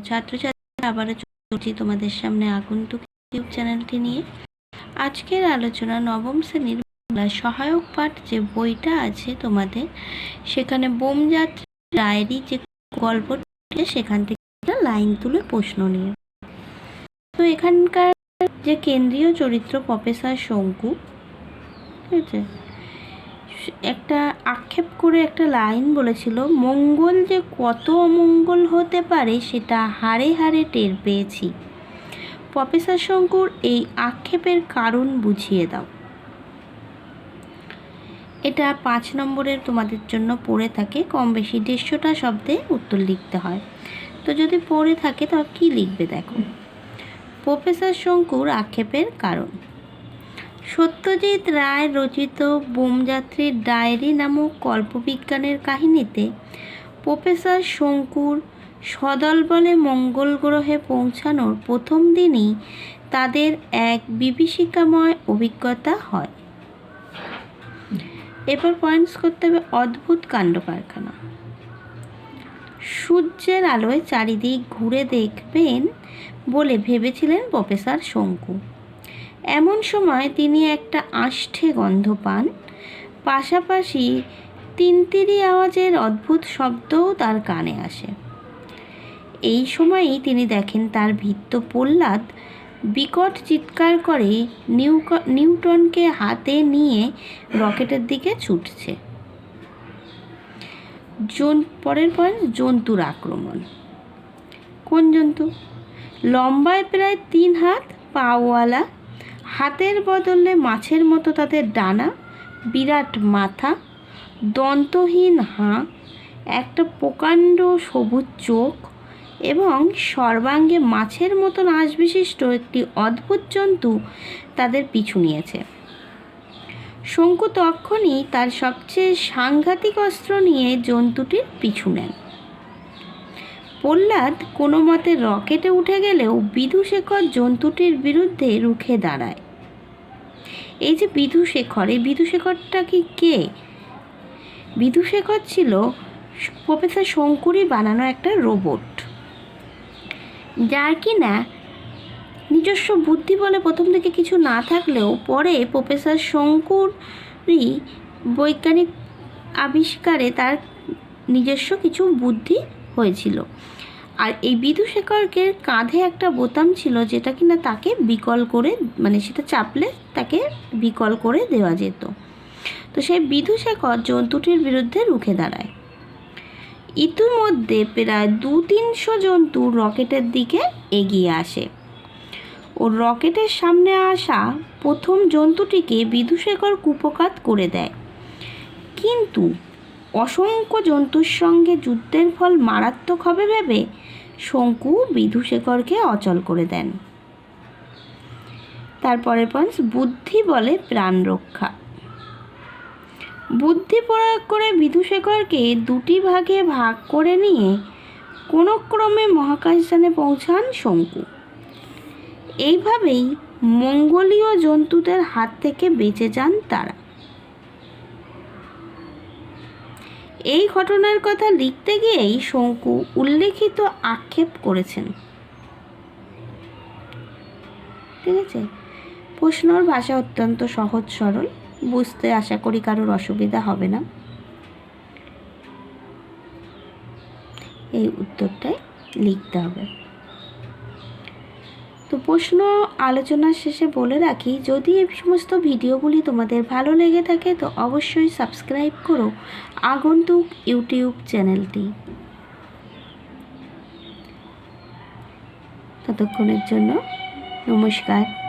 ছাত্রছাত্রী আবারও চলছি তোমাদের সামনে আগন্তুক ইউটিউব চ্যানেলটি নিয়ে। আজকের আলোচনা নবম শ্রেণির বাংলা সহায়ক পাঠ যে বইটা আছে তোমাদের, সেখানে বোমযাত্রী ডায়েরি যে গল্পটা সেখান থেকে একটা লাইন তুলে প্রশ্ন নিয়ে তো এখানকার যে কেন্দ্রীয় চরিত্র প্রফেসর শঙ্কু, ঠিক আছে? একটা আক্ষেপ করে একটা লাইন বলেছিল, মঙ্গল যে কত অমঙ্গল হতে পারে সেটা হাড়ে হাড়ে টের পেয়েছি। প্রফেসর শঙ্কুর এই আক্ষেপের কারণ বুঝিয়ে দাও। এটা পাঁচ নম্বরের তোমাদের জন্য পড়ে থাকে, কম বেশি দেড়শোটা শব্দে উত্তর লিখতে হয়। তো যদি পড়ে থাকে তবে কী লিখবে দেখো? প্রফেসর শঙ্কুর আক্ষেপের কারণ। সত্যজিৎ রায় রচিত বোমযাত্রীর ডায়েরি নামক কল্পবিজ্ঞানের কাহিনীতে প্রফেসর শঙ্কুর সদলবলে মঙ্গল গ্রহে পৌঁছানোর প্রথম দিনই তাদের এক বিভীষিকাময় অভিজ্ঞতা হয়। এরপর পয়েন্টস করতে হবে অদ্ভুত কাণ্ড কারখানা সূর্যের আলোয় চারিদিক ঘুরে দেখবেন বলে ভেবেছিলেন প্রফেসর শঙ্কু। এমন সময় তিনি একটা আষ্ঠে গন্ধ পান। পাশাপাশি তিনতিরি আওয়াজের অদ্ভুত শব্দও তার কানে আসে। এই সময়ই তিনি দেখেন তার ভিত্ত প্রহ্লাদ বিকট চিৎকার করে নিউটনকে হাতে নিয়ে রকেটের দিকে ছুটছে। জন পরের পয়েন্ট জন্তুর আক্রমণ। কোন জন্তু? লম্বায় প্রায় তিন হাত, পাওয়ালা হাতের বদলে মাছের মতো তাদের ডানা, বিরাট মাথা, দন্তহীন হাঁ, একটা প্রকাণ্ড সবুজ চোখ এবং সর্বাঙ্গে মাছের মতন আঁশবিশিষ্ট একটি অদ্ভুত জন্তু তাদের পিছু নিয়েছে। শঙ্কু তখনই তার সবচেয়ে সাংঘাতিক অস্ত্র নিয়ে জন্তুটির পিছু নেন। প্রহ্লাদ কোনো মতে রকেটে উঠে গেলেও বিধুশেখর জন্তুটির বিরুদ্ধে রুখে দাঁড়ায়। এই যে বিধুশেখর, এই বিধুশেখরটা কি কে? বিধুশেখর ছিল প্রফেসর শঙ্কুরই বানানো একটা রোবট যার কি না নিজস্ব বুদ্ধি বলে প্রথম থেকে কিছু না থাকলেও পরে প্রফেসর শঙ্কুরই বৈজ্ঞানিক আবিষ্কারে তার নিজস্ব কিছু বুদ্ধি হয়েছিল। আর এই বিদুশেখরকে কাঁধে একটা বোতাম ছিল যেটা কিনা তাকে বিকল করে মানে সেটা চাপলে তাকে বিকল করে দেওয়া যেত। তো সেই বিদুশেখর জন্তুটির বিরুদ্ধে রুখে দাঁড়ায়। ইতিমধ্যে প্রায় দু তিনশো জন্তু রকেটের দিকে এগিয়ে আসে। ও রকেটের সামনে আসা প্রথম জন্তুটিকে বিদুশেখর কুপকাত করে দেয়। কিন্তু অসংখ্য জন্তুর সঙ্গে যুদ্ধের ফল মারাত্মক হবে ভেবে শঙ্কু বিধুশেখরকে অচল করে দেন। তারপরে পয়েন্টস বুদ্ধি বলে প্রাণ রক্ষা। বুদ্ধি প্রয়োগ করে বিধুশেখরকে দুটি ভাগে ভাগ করে নিয়ে কোনো ক্রমে মহাকাশযানে পৌঁছান শঙ্কু। এইভাবেই মঙ্গলীয় জন্তুদের হাত থেকে বেঁচে যান তারা। এই ঘটনার কথা লিখতে গিয়েই শঙ্কু উল্লেখিত আক্ষেপ করেছেন। ঠিক আছে? প্রশ্নর ভাষা অত্যন্ত সহজ, সরল। বুঝতে আশা করি কারোর অসুবিধা হবে না। এই উত্তরটাই লিখতে হবে। তো প্রশ্ন আলোচনার শেষে বলে রাখি, যদি এই সমস্ত ভিডিওগুলি তোমাদের ভালো লেগে থাকে, তো অবশ্যই সাবস্ক্রাইব করো আগন্তুক ইউটিউব চ্যানেলটি। ততক্ষণের জন্য নমস্কার।